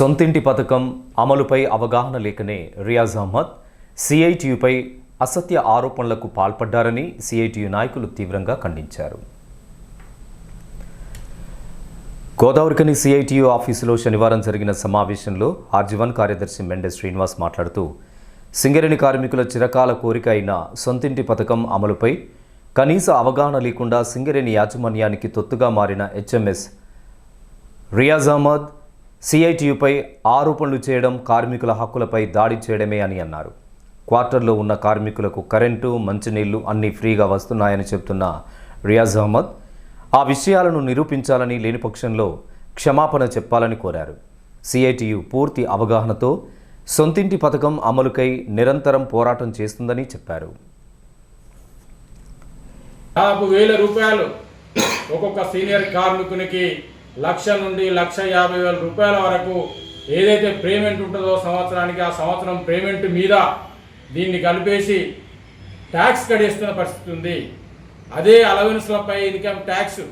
సొంతింటి పథకం అమలుపై అవగాహన లేకనే రియాజ్ అహ్మద్ సిఐటియుపై అసత్య ఆరోపణలకు పాల్పడ్డారని సిఐటియు నాయకులు తీవ్రంగా ఖండించారు. గోదావరికని సిఐటియు ఆఫీసులో శనివారం జరిగిన సమావేశంలో ఆర్జీవన్ కార్యదర్శి మెండె శ్రీనివాస్ మాట్లాడుతూ సింగరేణి కార్మికుల చిరకాల కోరిక అయిన సొంతింటి పథకం అమలుపై కనీస అవగాహన లేకుండా సింగరేణి యాజమాన్యానికి తొత్తుగా మారిన హెచ్ఎంఎస్ రియాజ్ అహ్మద్ సిఐటియుపై ఆరోపణలు చేయడం కార్మికుల హక్కులపై దాడి చేయడమే అని అన్నారు. క్వార్టర్లో ఉన్న కార్మికులకు కరెంటు మంచినీళ్ళు అన్నీ ఫ్రీగా వస్తున్నాయని చెబుతున్న రియాజ్ అహ్మద్ ఆ విషయాలను నిరూపించాలని లేని పక్షంలో క్షమాపణ చెప్పాలని కోరారు. సిఐటియు పూర్తి అవగాహనతో సొంతింటి పథకం అమలుకై నిరంతరం పోరాటం చేస్తుందని చెప్పారు. వేల రూపాయలు ఒక్కొక్క సీనియర్ కార్మికునికి లక్ష నుండి లక్ష యాభై వేల రూపాయల వరకు ఏదైతే పేమెంట్ ఉంటుందో సంవత్సరానికి ఆ సంవత్సరం పేమెంట్ మీద దీన్ని కలిపేసి ట్యాక్స్ కడేస్తున్న పరిస్థితి ఉంది. అదే అలవెన్స్లపై ఇన్కమ్ ట్యాక్స్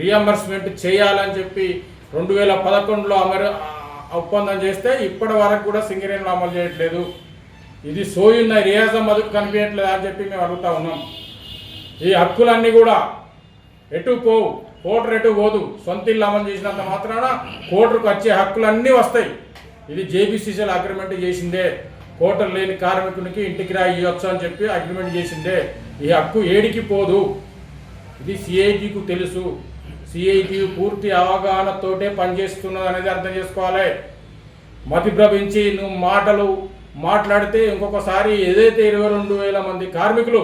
రియంబర్స్మెంట్ చేయాలని చెప్పి రెండు వేల పదకొండులో అమరు ఒప్పందం చేస్తే ఇప్పటి వరకు కూడా సింగరేణిలో అమలు చేయట్లేదు. ఇది సోయున్న రియాజం మదుపు కనిపించట్లేదు అని చెప్పి మేము అడుగుతా ఉన్నాం. ఈ హక్కులన్నీ కూడా ఎటు పోవు. కోటరు రేటు పోదు. సొంత ఇల్లు అమలు చేసినంత మాత్రాన కోటరుకు వచ్చే హక్కులన్నీ వస్తాయి. ఇది జేబీసీసీల అగ్రిమెంట్ చేసిందే. కోటలు లేని కార్మికునికి ఇంటికి రా ఇవ్వచ్చు అని చెప్పి అగ్రిమెంట్ చేసిందే. ఈ హక్కు ఏడికి పోదు. ఇది సిఐటికు తెలుసు. సిఐటి పూర్తి అవగాహనతోటే పనిచేస్తున్నది అనేది అర్థం చేసుకోవాలి. మతి భ్రమించి నువ్వు మాటలు మాట్లాడితే ఇంకొకసారి ఏదైతే ఇరవై రెండు వేల మంది కార్మికులు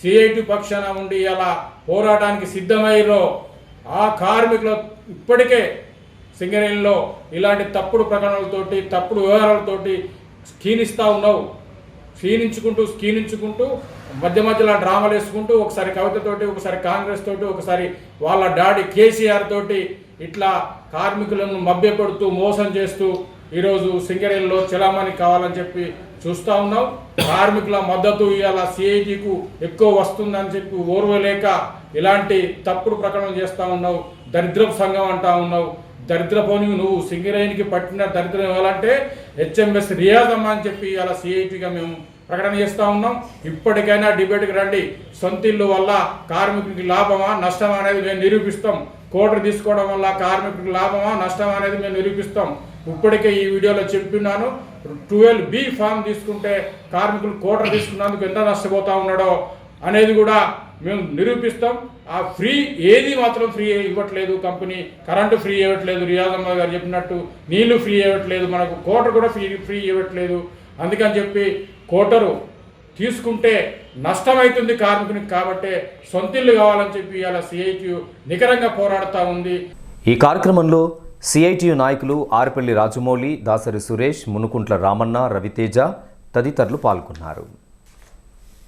సిఐటి పక్షాన ఉండి అలా పోరాటానికి సిద్ధమయ్యారో ఆ కార్మికులు ఇప్పటికే సింగరేణిలో ఇలాంటి తప్పుడు ప్రకటనలతోటి తప్పుడు వ్యవహారాలతోటి క్షీణిస్తూ ఉన్నావు. క్షీణించుకుంటూ క్షీణించుకుంటూ మధ్య మధ్యలో డ్రామాలు వేసుకుంటూ ఒకసారి కవితతోటి ఒకసారి కాంగ్రెస్ తోటి ఒకసారి వాళ్ళ డాడీ కేసీఆర్ తోటి ఇట్లా కార్మికులను మభ్యపెడుతూ మోసం చేస్తూ ఈరోజు సింగరేణిలో చలామణి కావాలని చెప్పి చూస్తూ ఉన్నాం. కార్మికుల మద్దతు ఇవాళ సిఐటికు ఎక్కువ వస్తుందని చెప్పి ఓర్వలేక ఇలాంటి తప్పుడు ప్రకటనలు చేస్తూ ఉన్నావు. దరిద్రపు సంఘం అంటా ఉన్నావు. దరిద్రపోని నువ్వు సింగరేణికి పట్టిన దరిద్రం ఇవ్వాలంటే హెచ్ఎంఎస్ రియాజమ్మ అని చెప్పి ఇవాళ సిఐటిగా మేము ప్రకటన చేస్తూ ఉన్నాం. ఇప్పటికైనా డిబేట్కి రండి. సొంతిల్లు వల్ల కార్మికునికి లాభమా నష్టమా అనేది మేము నిరూపిస్తాం. కోటర్ తీసుకోవడం వల్ల కార్మికులకు లాభమా నష్టమా అనేది మేము నిరూపిస్తాం. ఇప్పటికే ఈ వీడియోలో చెప్పినాను ట్వెల్వ్ బి ఫామ్ తీసుకుంటే కార్మికులు కోటర్ తీసుకున్నందుకు ఎంత నష్టపోతా ఉన్నాడో అనేది కూడా మేము నిరూపిస్తాం. ఆ ఫ్రీ ఏది మాత్రం ఫ్రీ ఇవ్వట్లేదు. కంపెనీ కరెంటు ఫ్రీ ఇవ్వట్లేదు. రియాజమ్మ గారు చెప్పినట్టు నీళ్ళు ఫ్రీ ఇవ్వట్లేదు. మనకు కోటర్ కూడా ఫ్రీ ఫ్రీ ఇవ్వట్లేదు. అందుకని చెప్పి కోటరు తీసుకుంటే నష్టమవుతుంది కార్మికునికి కాబట్టే సొంతిల్లు కావాలని చెప్పి ఇలా సిఐటియు నికరంగా పోరాడుతూ ఉంది. ఈ కార్యక్రమంలో సిఐటియు నాయకులు ఆర్పల్లి రాజమౌళి దాసరి సురేష్ మునుకుంట్ల రామన్న రవితేజ తదితరులు పాల్గొన్నారు.